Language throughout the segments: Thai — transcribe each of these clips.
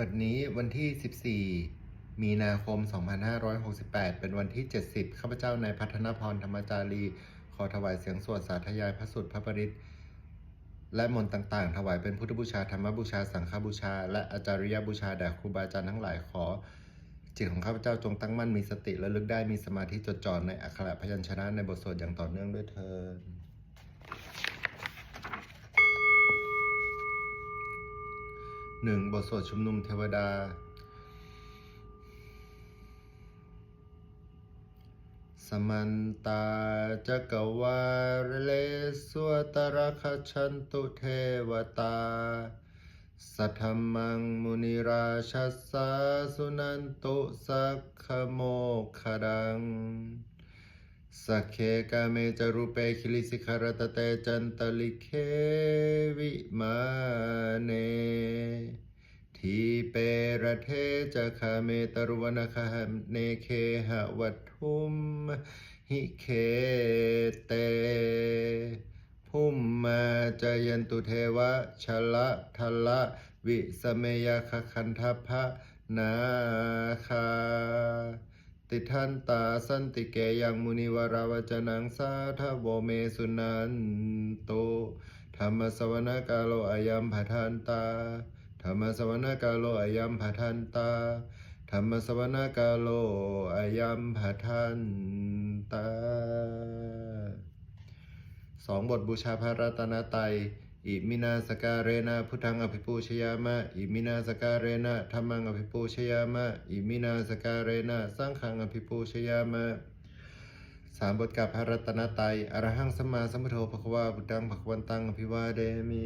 บัดนี้วันที่ 14 มีนาคม 2568 เป็นวันที่ 70 ข้าพเจ้านายพัฒนพรธรรมจารี ขอถวายเสียงสวดสาธยายพระสุดพระปริตและมนต์ต่างๆ ถวายเป็นพุทธบูชาธรรมบูชาสังฆบูชา และอาจาริยบูชาแด่ครูบาอาจารย์ทั้งหลายขอ จิตของข้าพเจ้าจงตั้งมั่นมีสติและลึกได้มีสมาธิจดจ่อในอัคระพยัญชนะในบทสวดอย่างต่อเนื่องด้วยเธอ หนึ่งบทสวดชุมนุมเทวดา สมันตาจักวาเลสวตระคชันตุเทวตา สัทธมังมุนิราชสาสุนันตุสักขโมคดัง สักเคกาเมจรูเปคิลิสิคารตเตจันตลิเควิมาเนทีเประเทจะคาเมตรุวนคหเนเคหะวัตุมหิเคเตภุมมาจายันตุเทวะชละทละวิสเมยคคันทัพพะนาคา ติทันตาสันติเกยังมุนิวราวจนังสาทโวเมสุนันโตธรรมสวนกาโลอายัมพัทันตาธรรมสวนกาโลอายัมพัทันตาธรรมสวนกาโลอายัมพัทันตาสองบทบูชาพระรัตนตรัย อิมินาสการเรนะพุทธังอภิปูชยามะอิมินาสการเรนะธรรมังอภิปูชยามะอิมินาสการเรนะสังฆังอภิปูชยามะสามบทกับพระรัตนตรัยอรหังสัมมาสัมพุทโธภควาพุทธังภควันตังอภิวาเดมิ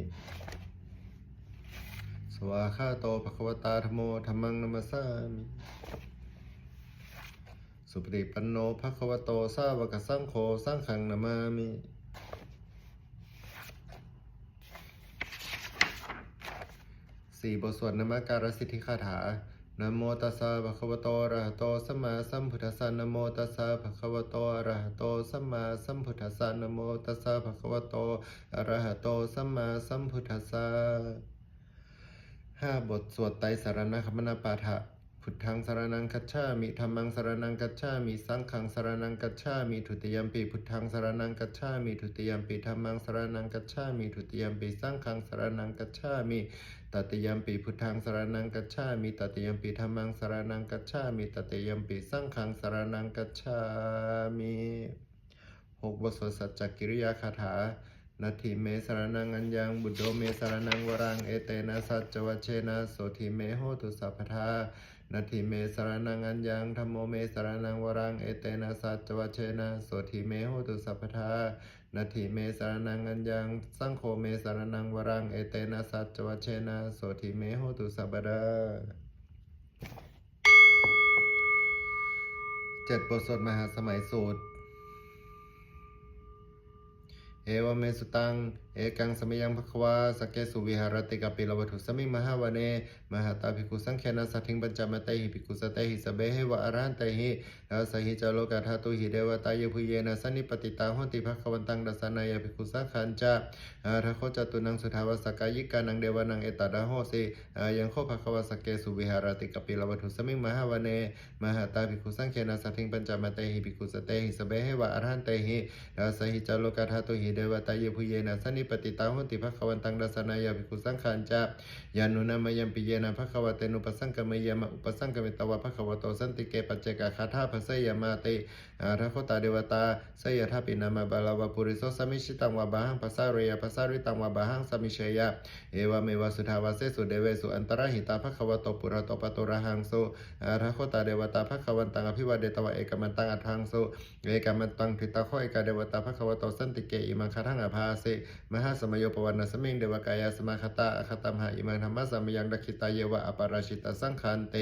สวาคาโตภควตาธโมธรรมังนัมสสามิ สุปฏิปันโนภควโตสาวกสังโฆสังฆังนามามิ สี่บทสวดนมการสิทธิคาถานโมตัสสะภะคะวะโตอะระหะโตสัมมาสัมพุทธัสสะนโมตัสสะภะคะวะโตอะระหะโตสัมมาสัมพุทธัสสะนโมตัสสะภะคะวะโตอะระหะโตสัมมาสัมพุทธัสสะห้าบทสวดไตรสารณคมนาปาฐะพุทธังสารนังคัจฉามิธัมมังสารนังคัจฉามิสังฆังสารนังคัจฉามิทุติยมปีพุทธังสารนังคัจฉามิทุติยมปีธัมมังสารนังคัจฉามิทุติยมปีสังฆังสารนังคัจฉามิ ตติยมปีพุทธังสรนังกัจฉามิตติยมปีธรรมังสรนังกัจฉามิตติยมปีสังฆังสรนังกัจฉามิหกบทสวดสัจจกิริยาคาถานาทีเมสรนังอัญญังบุตโดเมสรนังวรังเอเตนะสัจจวัชเชนะโสทิเมโหตุสัพพทานาทีเมสรนังอัญญังธรรมโมเมสรนังวรังเอเตนะสัจจวัชเชนะโสทิเมโหตุสัพพทา นาทีเมสารนังอัญญัง สังโฆเมสารนังวรัง เอเตนะสัจจวัชเชนะโสทิเมโหตุสับดาเจ็ดบทสวดมหาสมัยสูตร เอวเมสุตัง เอกังสมยังภควาสเกสุวิหารติกาปิลวัตุสมิงมหาวเนมหาตาภิกขุสังเขนะสัทิงปัญจมเตหิภิกขุสเตหิสเบหิวะอรหันเตหิล้วสหิจโลกาธาตุหิเดวตายพุเยนะสันนิปติตาหนติภควันตังดัสสนายภิกขุสังขันจะอาทโคจตุนังสุทาวสกายิกานังเดวานังเอตดาโหสิอายังโคภควาสเกสุวิหารติกาปิลวัตุสมิงมหาวเนมหาตาภิกขุสังเขนะสัทิงปัญจมเตหิภิกขุสเตหิสเบหิวะอรหันเตหิล้วสหิจโลกาธาตุหิเดวตายพุเยนะสันนิปฏิตาหุติภควันตังดัสนายาภิกุสังขันจะยานุนามยัมปิเยนะภะคะวะเตนุปสังกมยามะอุปสังกมิตวะภะคะวะโตสันติเกปัจเจกคาถาภะเสยมาติอาระโคตาเดวตาเสยทาปินามาบาลาวะปุริโสสมิชิตังวะบาหังภาษาเรยภาษาริตังวะบาหังสมิเชยะเอวะเมวะสุทาวะเสสุเดเวสุอันตรหิตาภะคะวะโตปุระโตปะโตระหังสุอาระโคตาเดวตาภะคะวันตังอภิวาเดตวะเอกมันตังอัฏฐังสุเอกมันตังทิตาโคเอกาเดวตาภะคะวะโตสันติเกอิมังคาทังอภาสิมหาสมโยปวันนะสมิงเดวกายาสมาคตาอคตัมหะอิมังธรรมะสัมยังดักขิตาเยวะอปาราชิตาสังคันเต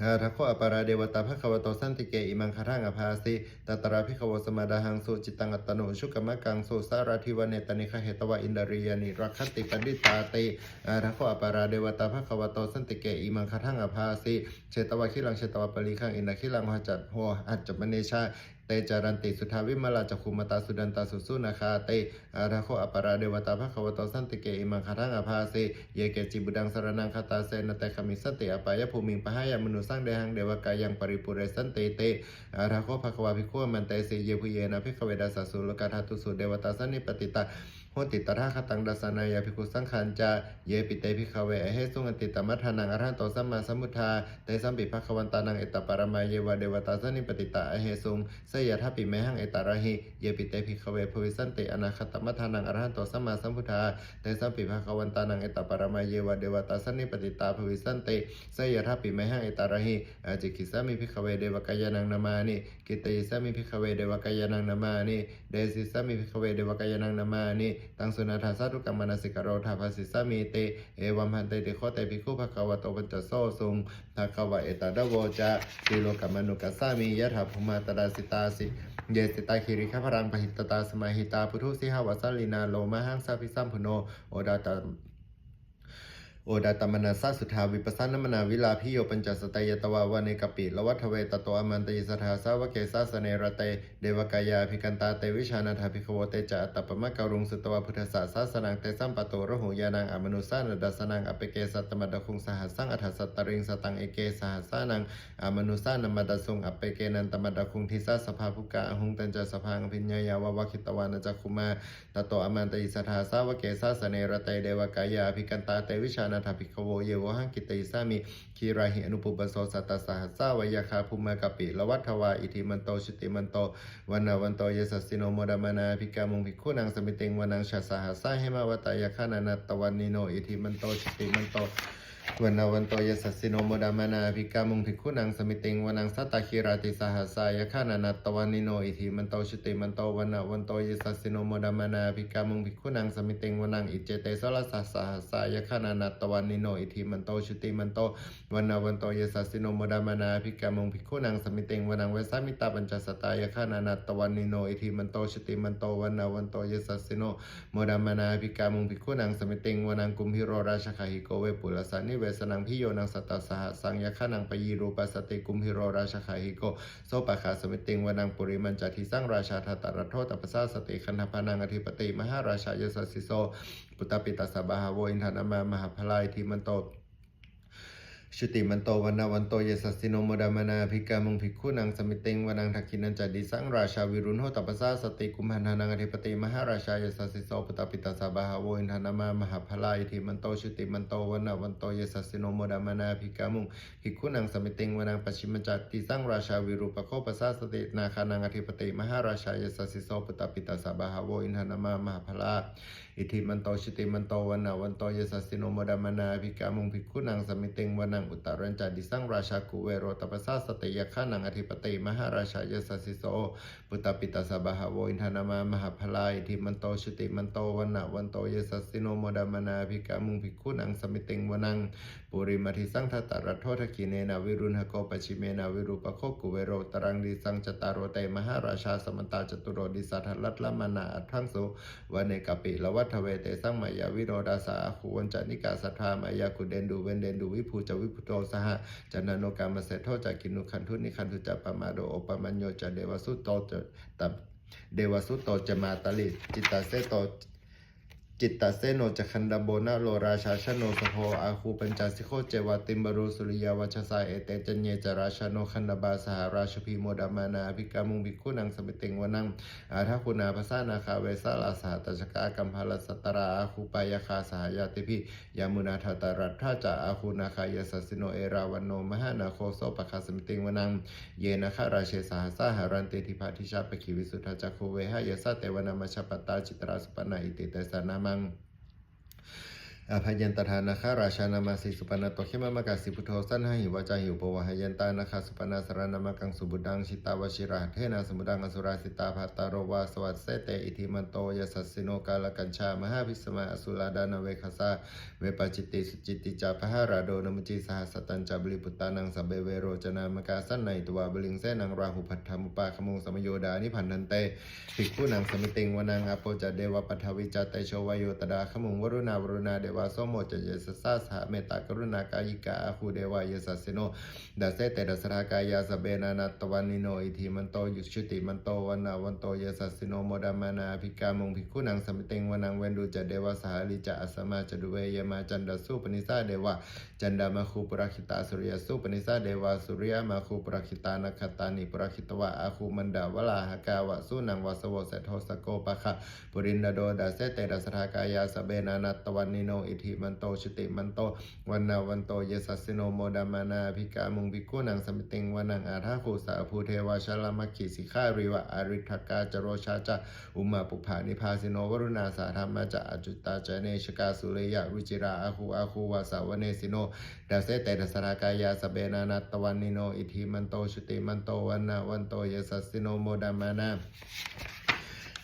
คาทัคโคอปาราเดวตาภะควโตสันติเกอิมังคาทังอภาสิตตระภิกขวสมาดาหังสุจิตังอัตโนชุกมะกังสุสาราธิวเนตนิคเหตวะอินดาริยานิรักขติปันดิตาติอาทัคโคอปาราเดวตาภะควโตสันติเกอิมังคาทังอภาสิเชตวะคิลังเชตวะปริคังอินทคิลังหจัดหัวอัจจมเนชา เตจารันติสุทาวิมลาจักขุมตาสุดันตาสุสุนาคาเตอาราโคอปาราเดวตาภะควตสันติเกอิมังคาทังอภาเสเยเกจิบุดังสรนังคาตาเสนเตคามิสติอปายภูมิงปะหายมนุสังเดหังเดวกายังปริปุเรสันเตเตอาราโคภควาภิกขุมันเตเสเยภุเยนะภิกขเวดาสสุลกาธาตุสุเดวตาสันนิปติตา โหติตระคตังดัสนายาภิกุสังขันจาเยปิเตภิกขเวอเฮสุงอติตมัทธานังอรหันตสัมมาสัมพุทธาเตสัมปิภควันตานังเอตปารมายเยวาเดวตาสนิปติตาอเฮสุงเสยทัปิเมหังเอตระหิเยปิเตภิกขเวภวิสันติอนาคตมัทธานังอรหันตสัมมาสัมพุทธาเตสัมปิภควันตานังเอตปารมายเยวาเดวตาสนิปติตาภวิสันติเสยทัปิเมหังเอตระหิอาจิกิสามิภิกขเวเดวกายานังนามานิกิตยิสามิภิกขเวเดวกายานังนามานิเดสิสามิภิกขเวเดวกายานังนามานิตังสุนาทาสาธุกรรมนาสิกโรธาภาสิสามีเต เอวัมพันเตติโคเตภิกขุภควโตปัญจโซสุงภควะเอตดะโวจะสิโลกัมมนุกัสสามียะถาภุมาตราสิตาสิเยสิตาคิริขพรังปหิตตาสมาหิตา พุทุสิหาวัสลินาโลมหังสาพิสัมพุโน โอดาต โอดาตมนาสาสุทาวิปัสสนมนาวิลาพิโยปัญจสตยตวาวาเนกปิละวัฏเวตโตอมันตยิสทาสาวเกสาสเนรเต เดวกายาภิกันตาเตวิชานาถาภิกขโวเตจะอัตปมะการุงสตวพุทธศาสาสนังเตสัมปโตระหูยานังอมนุสานดัสนังอเปเกสัตมดคุงสหัสังอัฏสัตตริงสตังเอเกสหัสานังอมนุสานมดสุงอเปเกนันตมดคุงทิสาสภาภุกะอหุงตันจะสพังพิญญายาววคิตวานจักขุมาตโตอมันตยิสทาสาวเกสาสเนรเตเดวกายาภิกันตาเตวิชานาถาภิกขโวเยวหังกิตติสามิคีราหิอนุปุปโสสัตตสหัสสาวยาคาภูมิกปิละวัฏวาอิทิมันโตชุติมันโตวันนาวันโตเยสัสสิโนโมดามนาภิกามุงภิกขุนังสมิติงวนังชาสหัสสาเหมาวตายาคานานตตวันนิโนอิทิมันโตชุติมันโต วันนาวันโตยสัสสิโนโมดามนาภิกามุงภิกขุนังสมิติงวันังสัตตาคิราติสหัสสายขานานัตตวันนิโนอิทิมันโตชุติมันโตวันนาวันโตยสัสสิโนโมดามนาภิกามุงภิกขุนังสมิติงวันังอิเจเตสลสัสสหัสสายขานานัตตวันนิโนอิทิมันโตชุติมันโตวันนาวันโตยสัสสิโนโมดามนาภิกามุงภิกขุนังสมิติงวันังเวสามิตาปัญจสตายขานานัตตวันนิโนอิทิมันโตชุติมันโตวันนาวันโตยสัสสิโนโมดามนาภิกามุงภิกขุนังสมิติงวันังกุมพิโรราชคาหิโกเวปุลสานิเวสนังพิโยนังสัตตสหสังยขานังปยีรูปสติกุมพิโรราชคหิโกโซปะขาสมิติงวนังปุริมันจทิสังราชาทตตรโทตัปปสาสติคันธพานังอธิปติมหาราชายสสิโสปุตตปิตัสสะบาหาโวอินทานามามหาพลายทีมันโต ชุติมันโตวันนาวันโตเยสัสิโนโมดามนาภิกามุงภิกขุนังสมิติงวันังทักขินันจัดดิสังราชาวิรุณโหตปัสสาสติกุมพันธานังอธิปติมหาราชายสัสสิโสปตปิตาสาบาหาโวอินทานามามหาพลายทิมันโตชุติมันโตวันนาวันโตเยสัสิโนโมดามนาภิกามุงภิกขุนังสมิติงวันังปัจฉิมจัดดิสังราชาวิรูปโคปัสสาสตินาคานังอธิปติมหาราชายสัสสิโสปตปิตาสาบาหาโวอินทานามามหาพลา อิทิมันโตชิติมันโตวันนาวันโตเยสัสสิโนโมดามนาภิกามุงภิกขุนังสมิติงวันังอุตตรัญจาดิสังราชากุเวโรตปสาสติยขานังอธิปติมหาราชายสัสสิโสปุตตปิตาสบาหาโวอินทานามามหาพลายอิทิมันโตชิติมันโตวันนาวันโตเยสัสสิโนโมดามนาภิกามุงภิกขุนังสมิติงวันังปุริมาทิสังทัตตรัตโททกิเนนาวิรุณหโกปชิเมนาวิรูปโคกุเวโรตรังดิสังจตารโรเตมหาราชาสมนตาจตุโรดิสัทธลัตละมานาอัตถังสุวันเนกปิละวัฏเวเตสังมายาวิโรดาสาหูวันจานิกาสัทธามายาคุเดนดูเวนเดนดูวิภูจะวิภูโตสหจันนโนกามเสโทจากินุขันทุนิขันทุจปมาโดโอปมัญโยจะเดวสุโตจะตับเดวสุโตจะมาตลิจิตตาเสโต จิตตเสโนจะคันดาโบนาโลราชาชโนสโพอาคูปัญจสิโคเจวติมบรูสุริยาวัชสาเอเตจัญเยจราชาโนคันดาบาสหราชพีโมดามานาภิกามุงภิกขุนังสมิติงวนังอาทัคุณาภาษานาคาเวสาลาสหตชกากัมพาลสัตราอาคูปายาคาสหายาติพิยามุนาทาตารัตถาจาอาคูนาคายสัสิโนเอราวันโนมหานาโคโสปะคาสมิติงวนังเยนะคาราเชสหสาหารันเตทิพาทิชาปคิวิสุทธาจักโคเวหายสะเตวนามชปตาจิตราสุปนาอิติเตสานามัง อภัยยันตทานาคาราชานามาสิสุปนาโตเขมามากาสิพุทโธสันหหิวาจาหิวปวหายันตานาคาสุปนาสรนามากังสุบุดังชิตาวชิราเทนาสมุดังอสุราสิตาภัตตารวาสวัสเสเตอิทิมันโตยสัสสิโนกาลกัญชามหาพิสมาอสุลาดานเวคสาเวปจิตติสุจิตติจาพหาราโดนมจิสหัสตัญจาบลิปุตตานังสเบเวโรจนามกาสันในตัวบลิงเสนังราหุพัทธามุปาขมุงสมโยดานิพันธันเตภิกขุนังสมิติงวนังอโปจเดวปัทวิจาเตโชวโยตดาขมุงวรุณาวรุณาเดววาโสโมจเยสสสาสหเมตตากรุณากายิกาอาคูเดวายสัสสิโนดัสเซเตดัสรากายาสเบนานาตวันนิโนอิทิมันโตยุชุติมันโตวันนาวันโตเยสัสสิโนโมดามานาภิกามงภิกขุนังสมิเตงวนังเวนดูจะเดวาสหลิจะอสมาจดุเวยมาจันดสุปนิสาเดวะจันดามาคูปราคิตาสุริยสุปนิสาเดวาสุริยมาคูปราคิตานาคตานิปราคิตวะอาคูมันดาวลาหกาวะสุนังวาสโวเสโสโกปะคะปุรินดาโดดัสเซเตดัสรากายาสเบนานาตวันนิโนอิทิมันโตชุติมันโตวันนาวันโตเยสัสโนโมดามานาภิกามุงภิกุนังสมิเตงวันังอาทาคูสาภูเทวาชลามคิสิขาริวะอริทกาจโรชาจาอุมาปุภานิพาสิโนวรุณาสาธรรมจะอจุตตาจเนชกาสุเลยะวิจิราอาคูอาคูวาสาวเนสิโนดัสเซเตดัสรากายาสเบนานาตวันนิโนอิทิมันโตชุติมันโตวันนาวันโตเยสัสโนโมดามานา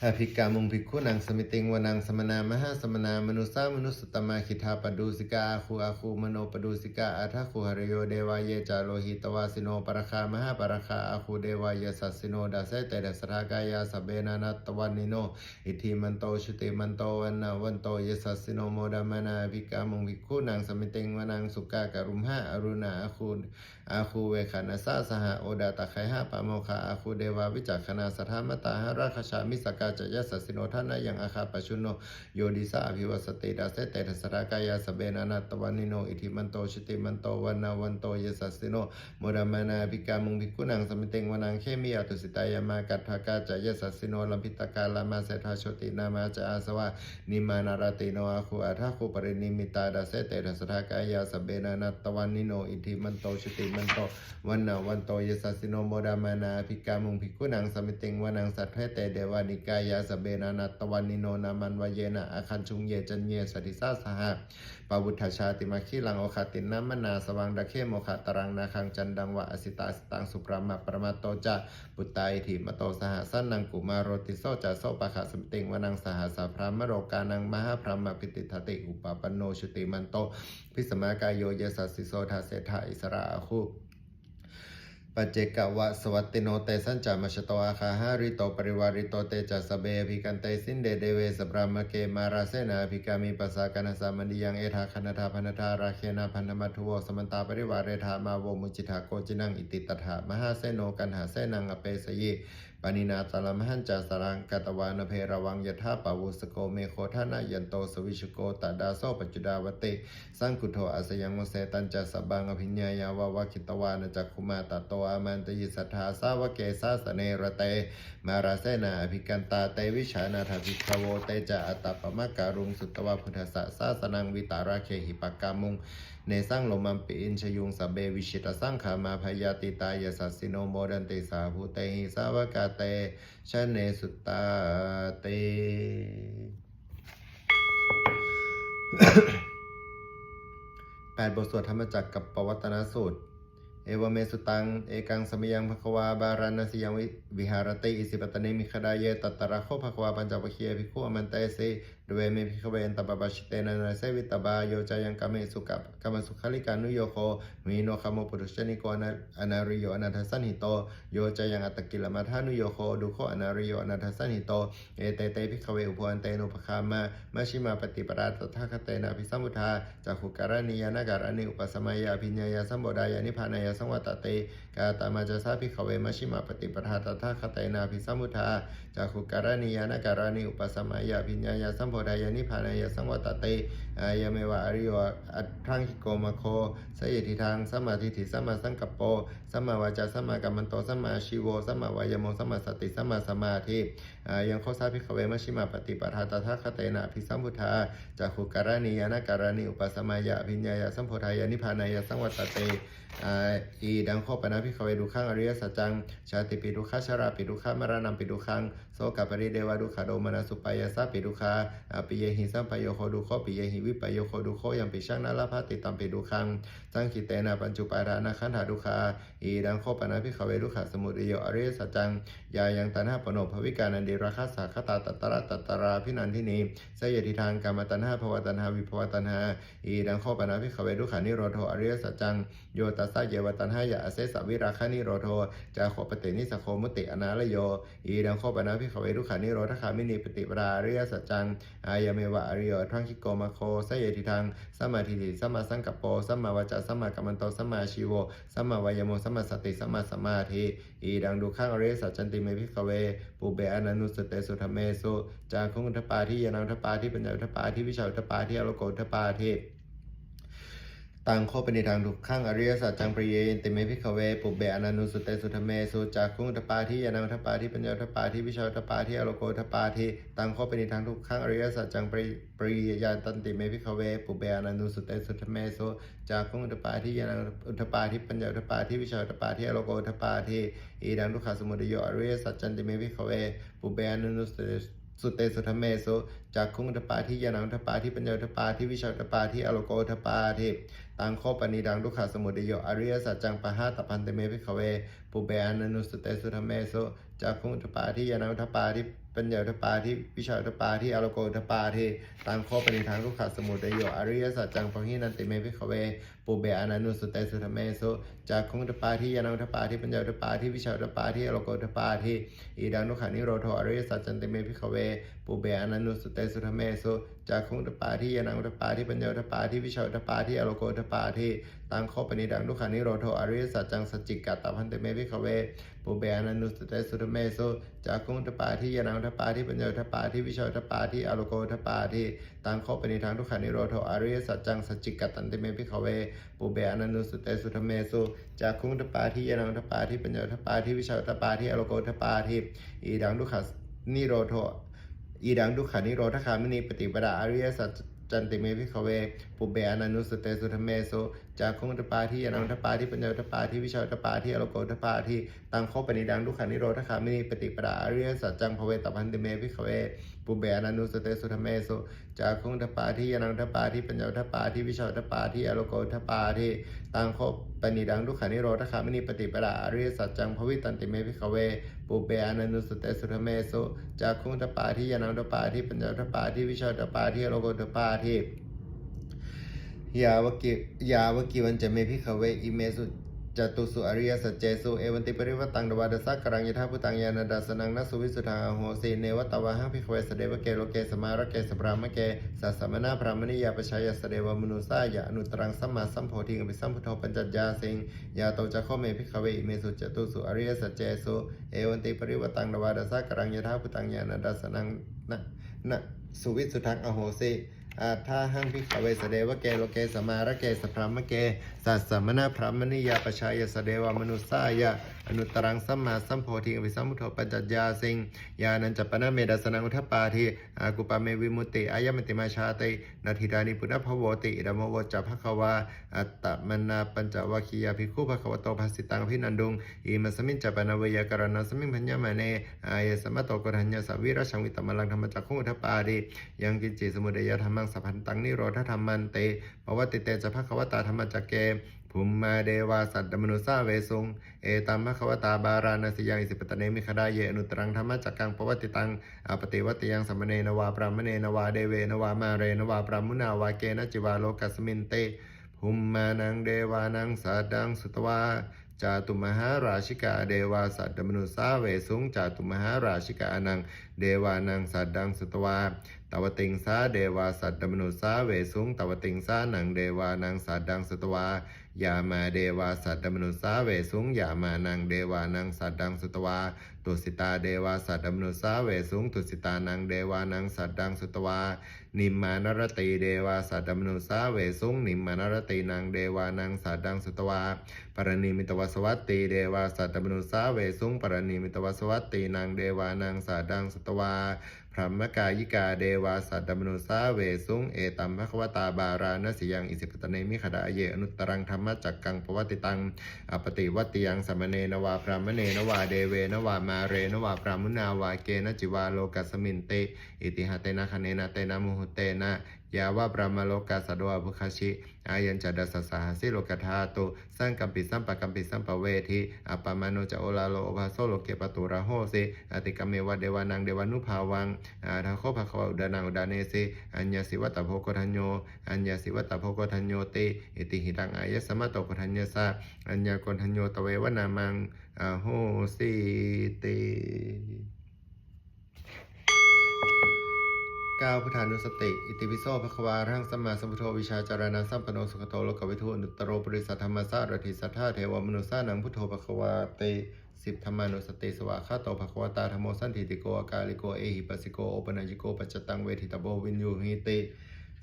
อภิกามุงภิกขุนังสมิติงวนังสมนามหาสมนามนุสามนุสตมาคิทาปดูสิกาอาคูอาคูมโนปดูสิกาอาทาคูหริโยเดวายเยจาโลหิตวาสิโนปรคามหาปรคาอาคูเดวายสัสสิโนดาเซเตเดสรากายาสเบนานัตวันนิโนอิทิมันโตชุติมันโตวันนาวันโตเยสัสสิโนโมดามานาภิกามุงภิกขุนังสมิติงวนังสุกากรุมหาอรุณาอาคูอาคูเวขานาสาสหโอดาตะไคหาปะโมคาอาคูเดวาวิจักขณาสถามตาหราคชามิสกาจยสัสสิโนท่านายังอาคาปชุโนโยดิสาอภิวสติดาเสเตทสรากายาสเบนานาตวันนิโนอิทิมันโตชิติมันโตวันนาวันโตเยสัสสิโนโมดามานาภิกามุงภิกขุนังสมิเตงวนังเคมียตุสิตายามากัตถากาจยสัสสิโนลัมพิตกาลามาเสทาโชตินามาจอาสวะนิมานารติโนอาคูอาทาคูปรินิมิตาดาเสเตทสรากายาสเบนานาตวันนิโนอิทิมันโตชิติมันโตวันนาวันโตเยสัสสิโนโมดามานาภิกามุงภิกขุนังสมิเตงวนังสัทเพเตเดวานิกายายสเบนานาตวันนิโนนามันวเยนะอาคันชุงเยจันเยสติสาสหะปาวุฒชาติมาคีลังโอคาตินนามนาสวังดะเคโมคาตรังนาคังจันดังวะอสิตาสตังสุปรามะปรมาโตจะปุตตาอิทิมโตสหสันนังกุมาโรติโซจะโซปะขะสมเตงวนังสหสาพรามโรกานังมหาพรหมปิติทติอุปปันโนชุติมันโต พิสมากายโยเยสัสสิโซทาเสธาอิสระอาคู ปัจเจกวะสวัตติโนเตสัญจามชโตอาคาหาริโตปริวาริโตเตจัสเบภิกันเตสินเดเดเวสปรามเกมาราเสนาภิกามิปัสสากนสามณียังเอธาคณธาพนธาราเคนาพันธมัทวสมันตาปริวาเรธามาโวมุจิธาโกจินังอิติตถามหาเสโนกันหาเสนังอเปสยี ปานินาตาลมหันจาสรังกตวานเพระวังยถาปาวุสโกเมโคทานายันโตสวิชโกตดาโซปัจจุดาวเตสังกุโทอาสยังโมเสตันจัสสบังอภิญญายาวาวคิตวานจักขุมาตโตอามันตยิสัทธาสาวเกสาสเนระเต มาราเสนาอภิกันตาเตวิชานาถาภิกขโวเตจะอัตตปมะการุงสุตวะพุทธะสาสนังวิตาราเคหิปกามุง เนสังลมัมปิอินชยุงสเบวิชิตสังขามาพยาติตายสัสสิโนโมดันติสาภูเตหิสาวกาเตชเนสุตตาเตแปดบทสวดธรรมจักรกับปวัตนสูตร เอวเมสุตัง เอกังสมยังภควาบาราณสียังวิหารติอิสิปตเนมิคดาเยตัตตระโคภควาปัญจวคคียภิกขุอมันเตเสด เวเมภิกขเวนตปปะชิเตนะนะเสวิตบาโยจายังกามเมสุกับกามสุขาลิกานุโยโคมีโนคโมปุรุชนิโกอนาอนาริโยอนาทัสสันหิโตโยจายังอัตตกิลมัทานุโยโคดุโคอนาริโยอนาทัสสันหิโตเอเตเตภิกขเวอุปวันเตนุปคามามาชิมาปฏิปราตถาคเตนะภิสัมพุทธาจักขุการณียานาการณิอุปสมัยยาภิญญายาสัมบดายานิพานายาสังวัตเตกาตามาจาสาภิกขเวมาชิมาปฏิปทาตถาคเตนาภิสัมพุทธาจักขุการณียานาการณิอุปสมัยยาภิญญายาสัมโพดายนิพพานายสังวัตเตอายเมวะอริโยอัตถังคิโกมโคสยทิทางสัมมาทิฏฐิสัมมาสังกัปโปสัมมาวาจาสัมมากัมมันโตสัมมาชีโวสัมมาวายโมสัมมาสติสัมมาสมาธิอายังโคสาภิขเวมชิมาปฏิปทาตถาคเตนะภิสัมพุทธาจักขุการณียานาการณิอุปสมัยยาภิญญายาสัมโพธายานิพพานายสังวัตเตอ่าอีดังโคปนะพิขเวดุขังอริยสัจจังชาติปิดุขาชราปิดุขามรณะปิดุขังโสกปริเดวะดุขะโดมนัสสุปายาสาปิดุขาปิเยหิสัมปโยโคดุโคปิเยหิวิปโยโคดุโคยัมปิชังนาลาภาติตัมปิดุขังสังคิเตนะปัญจุปารานะขันธาดุขาอีดังโคปนะพิขเวดุขสมุทัยโยอริยสัจจังยายังตันหาปโนภวิการันเดราคาสาคตาตัตตระตัตตราพินันทินีสยติทางกรรมตันหาภวตันหาวิภวตันหาอีดังโคปนะพิขเวดุขานิโรโทอริยสัจจังโยตัสสะเยวตันหายะอเสสวิราคานิโรโทจาโคปตินิสโคมุติอนาลโยอีดังโคปนาพิขเวรุขานิโรธคามินีปฏิปราริยสัจจังอายเมวะอริโยทังคิโกมาโคสยติทังสัมมาทิฏฐิสัมมาสังกัปโปสัมมาวจาสัมมากัมมันโตสัมมาชีโวสัมมาวายโมสัมมาสติสัมมาสมาธิอีดังดูข้างอริยสัจจันติเมพิขเวปุเบอนันุสเตสุธรรมเมสุจาคุงทปาทิยานังทปาทิปัญญาทปาทิวิชาอุทปาทิอโลโกอุทปาทิ ต่างข้อไปในทางทุกข้างอริยสัจจังปริเยนติเมพิขเวปุเบอนันุสุเตสุธรรมเมสุจากคุงทปาทิยานังทปาทิปัญญาทปาทิวิชาทปาทิอโลโกทปาทิต่างข้อไปในทางทุกข้างอริยสัจจังปริปริยานตันติเมพิขเวปุเบอนันุสุเตสุธรรมเมสุจากคุงทปาทิยานังอุทปาทิปัญญาทปาทิวิชาทปาทิอโลโกทปาทิอีดังทุกขสมุทัยโยอริยสัจจันติเมพิขเวปุเบอนันุสุเตสุเตสุธเมโสจากคุงทปาที่ยานังทปาที่ปัญญาทปาที่วิชาทปาที่อโลโกทปาที่ ตังโคปนิดังทุกขสมุทัยโยอริยสัจจังปะหาตพันเตเมพิขเวปุเบอนันุสเตสุธเมโสจากคุงทปาทิยานัทปาทิ ปัญญาทปาที่วิชาทปาที่อโลโกทปาที่ตังโคปนิทางทุกขสมุทัยโยอริยสัจจังปะหินันติเมพิขเวปุเบอนันุสุเตสุธเมโสจากคุงทปาที่ยานังทปาที่ปัญญาทปาที่วิชาทปาที่อโลโกทปาที่อีดังทุกขานิโรธอริยสัจจันติเมพิขเวปุเบอนันนุสุเตสุธรรมเมสุจากคุงทปาที่ยานังทปาที่ปัญญาทปาที่วิชาทปาที่อโลโกทปาที่ตังข้อปณิดังทุกขานิโรธอริยสัจจังสจิกัตตพันเตเมพิขเว ปุเบอนันนุสเตสุธรเมสุจากคุงทปาที่ยานังทปาที่ปัญญาทปาที่วิชาทปาที่อโลโกทปาที่ตังข้อปณิทางทุกขานิโรธอริยสัจจังสจจิกัตตันเตเมพิขเวปุเบอนันนุสเตสุธรเมสุจากคุงทปาที่ยานังทปาที่ปัญญาทปาที่วิชาทปาที่อโลโกทปาที่อีดังทุกขานิโรธอีดังดุขานิโรธคามินีปฏิปดาอริยสัจ จันติเมพิขเว ปุเบอนันุสเตสุธเมโสจากคงทปาที่ยานังทปาที่ปัญญาทปาที่วิชาทปาที่อโลโกทปาที่ตังโคปนิดังทุกขานิโรธคามินีปฏิปดาอริยสัจจังภเวตพันติเมพิขเว ปุเบอนันนุสเตสุธเมโสจากคงทปาที่ยานังทปาที่ปัญญาทปาที่วิชาทปาที่อโลโกทปาที่ตังโคปนิดังดุกขานิโรธคามินีปฏิปดาอริยสัจจังภวิตันติเมพิขเวปุเบอนันนุสเตสุธเมโสจากคงทปาที่ยานังทปาที่ปัญญาทปาที่วิชาทปาที่อโลโกทปาที่ยาวกิยาวกิวันจะเมพิขเวอิเมสุ จตุสุอริยสัจเจสุเอวันติปริวัตังดวาดสักกรังยถาพุตังยานาดาสนังนัสุวิสุทธาโหสีเนวตวะหังพิขเวสเดวเกโลเกสมาระเกสพรามเกสัสสมนาพรามณิยาปชายสเดวมนุสายะอนุตรังสัมมาสัมโพธิงอภิสัมพุทโธปัญจยาสิงยาโตจะข้อเมพิขเวอิเมสุจตุสุอริยสัจเจสุเอวันติปริวัตังดวาดสักกรังยถาพุตังยานาดาสนังนะนะสุวิสุทังอโหสี อาทาหังพิขเวสเดวะเกโลเกสมาระเกสพรามเกสัสสมณพรามณิยาปชายสเดวมนุสายะ อนุตรังสัมมาสัมโพธิอภิสัมพุทโธปัญจยาสิงยานันจัปปนะเมดัสนังอุทปปาทิอากุปาเมวิมุตติอายมติมาชาตินาทิดานิปุณพโวติอิดมโวจัพพะควาอัตตมนาปัญจวัคคียาภิกขุภควะโตภาสิตังพินันดุงอิมัสมิจัปปนะเวยากรณะสมิงพัญญมะเนอายสมะโตกรัญญาสวิรชังวิตมลังธรรมจักขุอุทปปาทิยังกินจิสมุทัยธรรมังสัพพันตังนิโรธธรรมันเตภวติเตจะภควตาธรรมจักเก ภุมมาเดวาสัตตมนุสาเวสุง เอตัมภะคะวตาบาราณสิยังอิสิปตะเนมิคดาเยอนุตรังธรรมจักกังปวัติตังอปฏิวัติยังสัมเนนวาปรามเนนวาเดเวนวามาเรนวาปรามุนาวาเกนจิวาโลกัสมินเตภุมมานังเดวานังสัตดังสุตวาจาตุมหาราชิกาเดวาสัตตมนุสาเวสุงจาตุมหาราชิกานัง เดวานังสัตดังสุตวาตวติงสาเดวาสัตตมนุสาเวสุงตวติงสานังเดวานังสัตดังสุตวา ยามาเดวาสัตตมนุสาเวสุงยามานังเดวานังสัตดังสุตวาตุสิตาเดวาสัตตมนุสาเวสุงตุสิตานังเดวานังสัตดังสุตวานิมมานรติเดวาสัตตมนุสาเวสุงนิมมานรตินังเดวานังสัตดังสุตวาปรณิมิตวสวัตติเดวาสัตตมนุสาเวสุงปรณิมิตวสวัตตินังเดวานังสัตดังสุตวาพรหมกายิกาเดวาสัตตมนุสาเวสุงเอตัมภควตาบารานสิยังอิสิปตเนมิขดาเยอนุตรังธรรมจักกังปวัติตังอปติวัติยังสมเนนวาพรามเนนวาเดเวนวามาเรนวาพรามุนาวาเกนจิวาโลกัสมินเต อิติหะเตนะคเนนะเตนะมุหุเตนะ ยาวะปรมาโลกาสดวบุคชิ อายัญจดัสสะหาสิโลกธาตุสร้างกัมปิสัมปะกัมปิสัมปะเวทีอัปปมาโนจะโอลาโลโอภาโซโลเกปตุระโหสิอติกมเมวะเดวานังเดวานุภาวังอาทาโคภะควะอุดานังอุดาเนสิอัญญาสิวัตโพโกทัญโยอัญญาสิวัตโพโกทัญโยติอิติหิตังอายะสมะโตโกทัญญสะอัญญาโกทัญโยตเววนามังอาโหสิติ ก้าพุทธานุสติ อิติวิโสภควารังสมมาสมุทโธวิชาจารณาสัมปโนสุขโตโลกวิทูอนุตตโรบริสัทธรรมสารถิสัทธาเทวมนุสานังพุทโธภควาติสิบธรรมานุสติสวาคาโตภควตาธรรมโมสันติติโกอากาลิโกเอหิปัสสิโกโอปนัญญิโกปัจจตังเวทิตาโบวินยูหิติ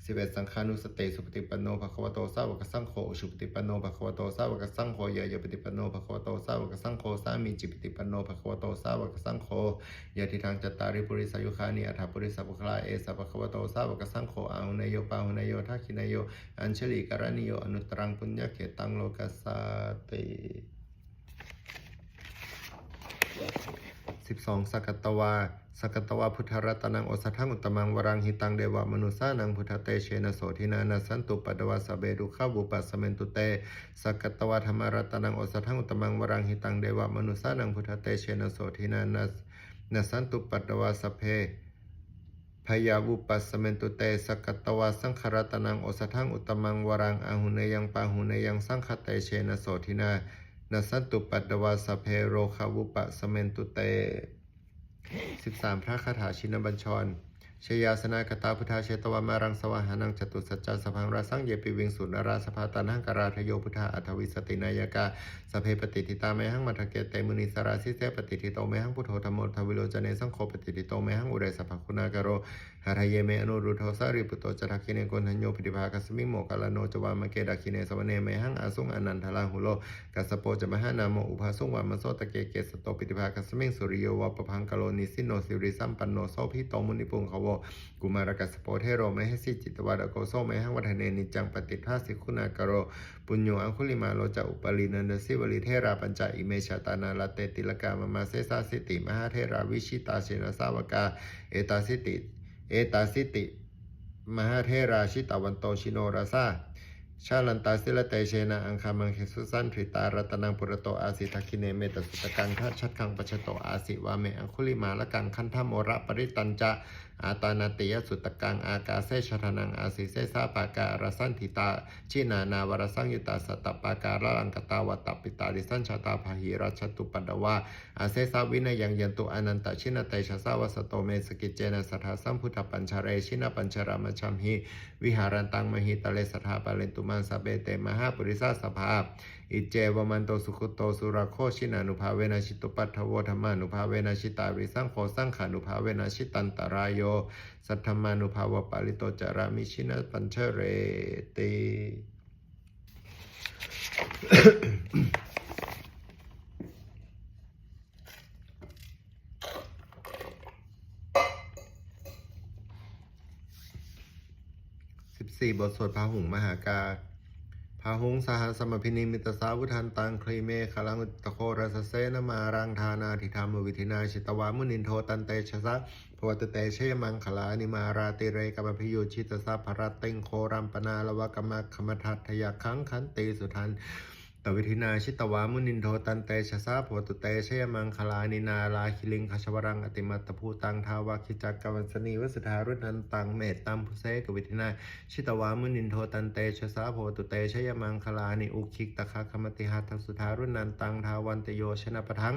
สิบเอ็ดสังฆานุสติสุปฏิปันโนภควโตสาวกสังโฆอุชุปฏิปันโนภควโตสาวกสังโฆยายปฏิปันโนภควโตสาวกสังโฆสามีจิปฏิปันโนภควโตสาวกสังโฆยะทิทางจตาริปุริสายุคานิอัฏฐปุริสัพพคลาเอสัพพควโตสาวกสังโฆอาหุนายโยปาหุนายโยทักขินายโยอัญชลีการณิโยอนุตรังปุญญเขตังโลกัสสติสิบสองสักกตวา สกตวาพุทธรัตนังโอสัทธังอุตมังวรังหิตังเดวะมนุสานังพุทธเตเชนะโสทินานาสันตุปัตวาสเบดุขาบุปัสสเมนตุเตสกตวาธรรมรัตนังโอสัทธังอุตมังวรังหิตังเดวะมนุสานังพุทธเตเชนะโสทินานานสันตุปัตวาสเพพยาวุปัสสเมนตุเตสกตตวาสังขรัตนังโอสทังอุตมังวรังอาหุเนยังปาหุเนยังสังคเตเชนะโสทินานสันตุปัตวาสเพโรคาวุปัสสเมนตุเต สิบสามพระคาถาชินบัญชรชยาสนากตาพุทธาเชตวามารังสวาหานังจตุสัจจาสพังราสังเยปิวิงสุนราสภาตานังกราทโยพุทธาอัทวิสตินายกาสเพปฏิทิตาเมหังมัทเกเตมุนิสราสิเสปฏิทิโตเมหังพุทโธธรรมโมทวิโลจเนสังโฆปฏิทิโตเมหังอุเรสภคุณากโร หารเยเมอนุรุทโธสาริปุตโตจทักขิเนโกนัญโยปิฏิภาคัสมิโมกาลโนจวามเกดาคิเนสวเนเมหังอาสุงอนันทลาหุโลกัสโปจะมหานามโมอุภาสุงวามโสตะเกเกสโตปิฏิภาคัสมิงสุริโยวะปะพังกโลนิสิโนสิริสัมปันโนโสพิโตมุนิปุงขโวกุมารกัสโปเทโรเมหสิจิตวาดโกโซเมหังวัฒเนนิจังปฏิภาสิคุณากโร ปุญโยอังคุลิมาโลจะอุปรินันสิวลิเทราปัญจอิเมชาตานาลาเตติลกามมาเสสาสิติมหาเทราวิชิตาเชนะสาวกาเอตาสิติ เอตาสิติ มหาเทราชิตาวันโตชิโนราซาชาลันตาสิลเตเชนะอังคามังเคสุสันทริตารัตนังปุระโตอาสิทักิเนเมตสุตกังทัชัดคังปัชโตอาสิวาเมอังคุลิมาละกังคันธโมระปริตันจะ อาตานาติยสุตกังอากาเซชทนังอาสิเซสาปาการสันทิตา ชินานาวรสังยุตาสตปาการลังกตาวตปิตาดิสัญชาตาภาหิรัชตุปัดวาอาเซสาวินยังยันตุอนันตชินาเตชะสาวสโตเมสกิจเจนะสัทธาสัมพุทธปัญชาเรชินาปัญชรามชัมหิวิหารันตังมหิตะเลสัทธาปาเลนตุมันสเบเตมหาปุริสาสภา อิเจวมันโตสุขุโตสุรโคชินานุภาเวนะชิตุปัทโวธรรมานุภาเวนะชิตาริสังโฆสังขานุภาเวนะชิตันตรายโย สัทธมานุภาวปาลิโตจารามิชินะปัญเชเรติสิบสี่บทสวดพาหุงมหากาาหุงสหสมพินิมิตสาวุทันตังคลีเมฆลังตโครสเสนมารังธานาทิธรรมวิธินาชิตวามุนินโทตันเตชะสะพวตเตเชมังคลานิมาราติเรกัมพิโยชิตสัพพรตติงโครัมปนาลวกมะขมทัตทยาคังขันติสุทัน ตวิธินาชิตวามุนินโทตันเตชะสาโพตุเตชยมังคลานินาลาคิลิงคชวรังอติมัตตภูตังทาวาคิจักกวัสนีวสุธารุนันตังเมตตัมพุเสกวิธินาชิตวามุนินโทตันเตชะสาโพตุเตชยมังคลานิอุคิกตะคะคมติหัตสุธารุนันตังทาวันตโยชนะปะทัง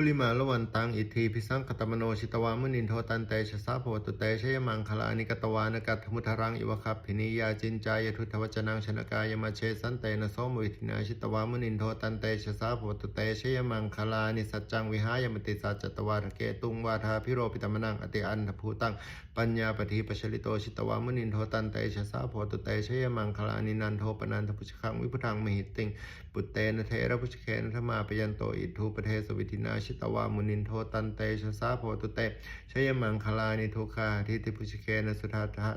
คุลิมาลวันตังอิทธิพิสังคตมโนชิตวามุนินโทตันเตชะสาโพตุเตชยมังคลานิกตวานกัตมุทรังอิวคัพพินิยาจินจายทุทวจนังชนกายมาเชสันเตนะโสมวิธินาชิตวามุนินโทตันเตชะสาโพตุเตชยมังคลานิสัจจังวิหายมติสัจจตวาทเกตุงวาทาพิโรปิตมนังอติอันทภูตังปัญญาปฏิปชลิโตชิตวามุนินโทตันเตชะสาโพตุเตชยมังคลานินันโทปนันทพุชคังวิพุทังมหิติง ปุตเตนะเทระพุชเคนะธมาปยันโตอิทูปเทสวิธินาชิตวามุนินโทตันเตชะสาโพตุเตชยมังคลานิทุคาทิติพุชเคนะสุทัตะ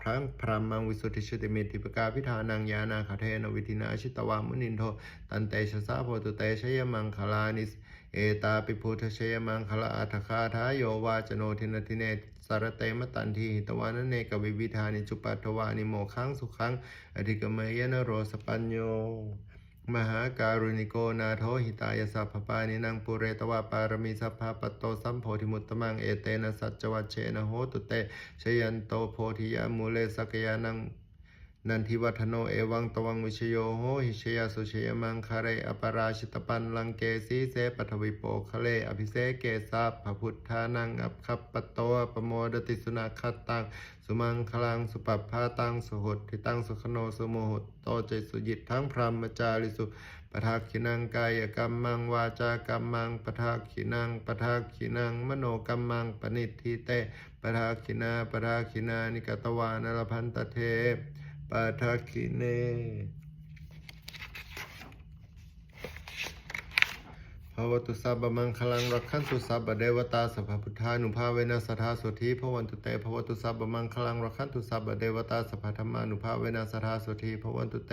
พรังพรามังวิสุทธิชติเมติปกาพิธานังยานาคาเทนวิธินาชิตวามุนินโทตันเตชะสาโพตุเตชยมังคลานิสเอตาปิพุทธเชยมังคละอัฏฐคาทายโยวาจโนทินทิเนสารเตมตันทีหิตวานนเนกวิวิธานิจุปัตวานิโมขังสุขังอธิกเมยนโรสปัญโย มหาการุณิโกนาโทหิตายสัพพปานินังปุเรตวะปารมีสัพพะปโตสัมโพธิมุตตมังเอเตนะสัจจวัชเชนะโหตุเตชยันโตโพธิยามูเลสกยานัง นันทิวัฒโนเอวังตวังวิชโยโหหิชยาสุชยมังคาเรอปราชิตปันลังเกสีเสปทวิโปคะเลอภิเสเกสาพพุทธานังอัปคัปปโตปโมดติสุนาคตังสุมังคลังสุปัปพาตังสุหดทิตังสุขโนสุโมหตโตเจสุยิตทั้งพรหมจาริสุปทาคินังกายกรรมังวาจากรรมังปทาคินังปทาคินังมโนกรรมังปณิทิเตปทาคินาปทาคินานิกตวานรพันตเท ปาทาคิเนภวตุสัพพมังคลังรักขันตุสัพพเดวตาสัพพุทธานุภาเวนัสทธาสุธีพวันตุเตภวตุสัพพมังคลังรักขันตุสัพพเดวตาสัพพธรรมานุภาเวนัสทธาสุธีพวันตุเต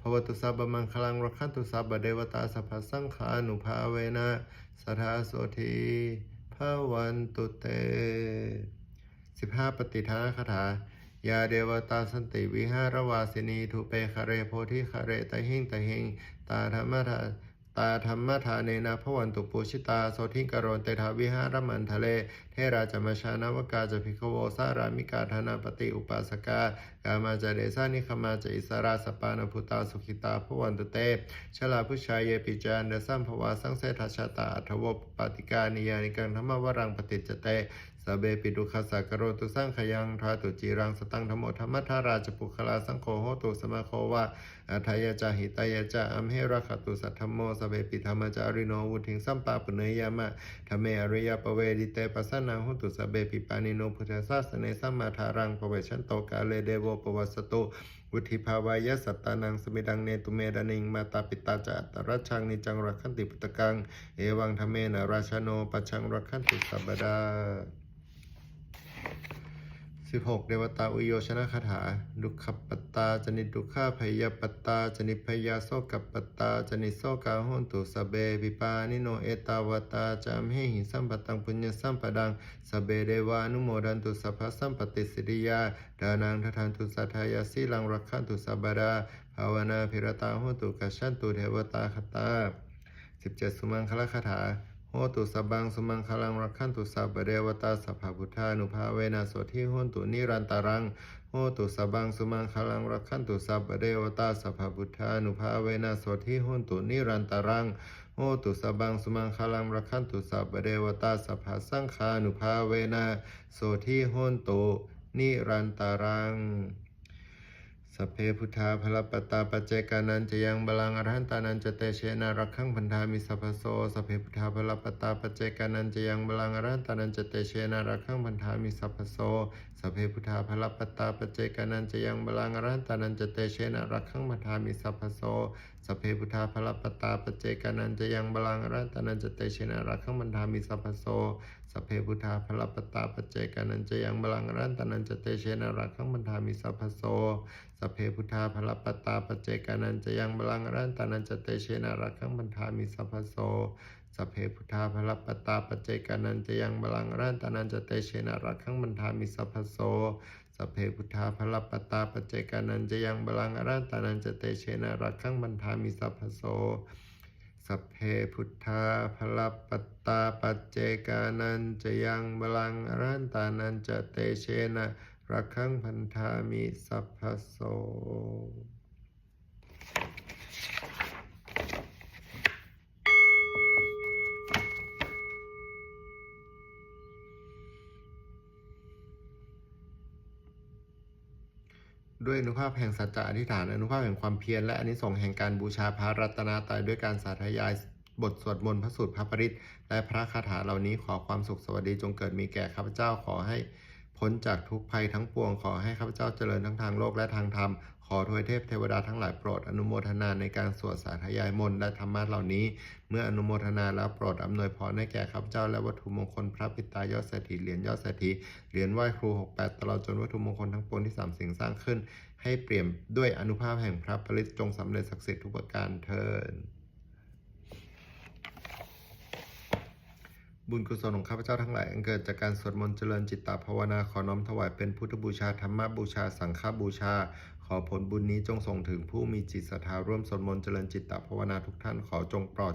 ภวตุสัพพมังคลังรักขันตุสัพพเดวตาสัพพสังฆานุภาเวนัสทธาสุธีพวันตุเตสิบห้าปฏิทานคาถา ยาเดวตาสันติวิหารวาสินีทุเปคะเรโพธิคะเรตะหิงตะหิงตาธรรมทาตาธรรมทาเนนะพวันตุปุชิตาโสทิงกรนเตทาวิหารมันทะเล เทราจมชานวกาจะพิกโวสารามิกาธนาปฏิอุปาสกากามาจะเดสานิคมาจะอิสราสปานพุตาสุขิตาพวันตุเตชลาพุชายเยปิจานเดสัมภวาสังเสทชาตาอัทวปปฏิกานิยานิกังธรรมวรังปฏิจเต สเบปิดุขัสสะกโรตุสังขยังทาตุจีรังสตังธรรมโมธรรมทาราจปุคลาสังโฆโหตุสมาโควะอัทยะจาหิตายะจาอัมเหระขตุสัทธโมสเบปิธรรมจาริโนวุทิงสัมปาปุเนยามะธรรมเมอริยปเวดิเตปัสสนังโหตุสเบปิปานิโนพุทธศาสเนสัมมาทารังปเวชันโตกาเลเดโวปวัสตุวุธิภาวายะสัตตานังสมิดังเนตุเมดานิงมาตาปิตาจัตตรัชังนิจังรักขันติปุตตกัง เอวังธรรมเมนะราชโนปัชังรักขันติสัพพดา 16 เดวตาอุโยชนะคาถา ดุขปตตาจนิดุขาพยาปตาจนิพยาโสกัปปตาจนิโสกาหุนตุสเบวิปานิโนเอตาวตาจามเหหิสัมปตังปุญญสัมปดังสเบเดวานุโมดันตุสัพพสัมปติสิริยา ดานังททันตุสัทายาสีลังรักขันตุสับบดาภาวนาภิรตาหุนตุกัชชันตุเทวตาคตา 17 สุมังคลคาถา โหตุสบังสุมังคลังรักขันตุสัพเดวตาสัพพุทธานุภาเวนะโสทิโหนตุนิรันตารังโหตุสบังสุมังคลังรักขันตุสัพเดวตาสัพพุทธานุภาเวนะโสทิโหนตุนิรันตารังโหตุสบังสุมังคลังรักขันตุสัพเดวตาสัพพสังฆานุภาเวนะโสทิโหนตุนิรันตารัง สพเพพุทธาพลปตตาปเจกานันจะยังบาลังอรหันตานันจะเตเชนารักขังพันธามิสัพพโสสพเพพุทธาพลปตตาปเจกานันจะยังบาลังอรหันตานันจะเตเชนารักขังพันธามิสัพพโสสพเพพุทธาพลปตตาปเจกานันจะยังบาลังอรหันตานันจะเตเชนารักขังพันธามิสัพพโสสพเพพุทธาพลปตตาปเจกานันจะยังบาลังอรหันตานันจะเตเชนารักขังพันธามิสัพพโสสพเพพุทธาพลปตตาปเจกานันจะยังบาลังอรหันตานันจะเตเชนารักขังพันธามิสัพพโส สพเพพุทธาพลปตาปเจกานันจะยังบาลังรันตานันจะเตเชนารักขังบันทามิสัพพโสสพเพพุทธาพลปตาปเจกานันจะยังบาลังรันตานันจะเตเชนารักขังบันทามิสัพพโสสพเพพุทธาพลปตาปเจกานันจะยังบาลังรันตานันจะเตเชนารักขังบันทามิสัพพโสสัพเพพุทธาพลปตาปเจกานันจะยังบาลังอรันตานันจะเตเชนะ รักขังพันธามิสัพพโสด้วยอนุภาพแห่งสัจจะอธิษฐานอนุภาพแห่งความเพียรและอนิสงส์แห่งการบูชาพระรัตนตรัยด้วยการสาธยายบทสวดมนต์พระสูตรพระปริตและพระคาถาเหล่านี้ขอความสุขสวัสดีจงเกิดมีแก่ข้าพเจ้าขอให้ พ้นจากทุกภัยทั้งปวงขอให้ข้าพเจ้าเจริญทั้งทางโลกและทางธรรม ขอทวยเทพเทวดาทั้งหลายโปรดอนุโมทนาในการสวดสาธยายมนต์และธรรมะเหล่านี้ เมื่ออนุโมทนาแล้วโปรดอำนวยพรให้แก่ข้าพเจ้าและวัตถุมงคลพระปิตายอดเศรษฐีเหรียญยอดเศรษฐีเหรียญไหว้ครู68 ตลอดจนวัตถุมงคลทั้งปวงที่สามสิ่งสร้างขึ้น ให้เปี่ยมด้วยอนุภาพแห่งพระผลิตจงสำเร็จศักดิ์สิทธิ์ทุกประการเทิน บุญกุศลของข้าพเจ้าทั้งหลายอันเกิดจากการสวดมนต์เจริญจิตตภาวนาขอน้อมถวายเป็นพุทธบูชาธรรมบูชา สังฆบูชา ขอผลบุญนี้จงส่งถึงผู้มีจิตศรัทธาร่วมสวดมนต์เจริญจิตตภาวนาทุกท่านขอจงปลอด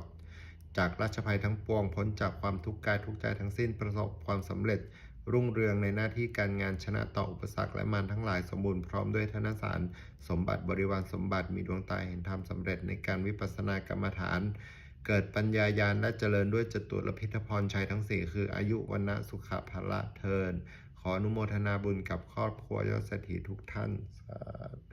จากราชภัยทั้งปวงพ้นจากความทุกข์กายทุกใจทั้งสิ้นประสบความสำเร็จ รุ่งเรืองในหน้าที่การงานชนะต่ออุปสรรคและมารทั้งหลายสมบูรณ์พร้อมด้วยธนสาร สมบัติบริวารสมบัติมีดวงตาเห็นธรรมสำเร็จในการวิปัสสนากรรมฐาน เกิดปัญญายาณและเจริญด้วยจตุรพิทพรชัยทั้งสี่คืออายุวันนะสุขภละเทิน ขออนุโมทนาบุญกับครอบครัวยอดเศรษฐีทุกท่านสาธุ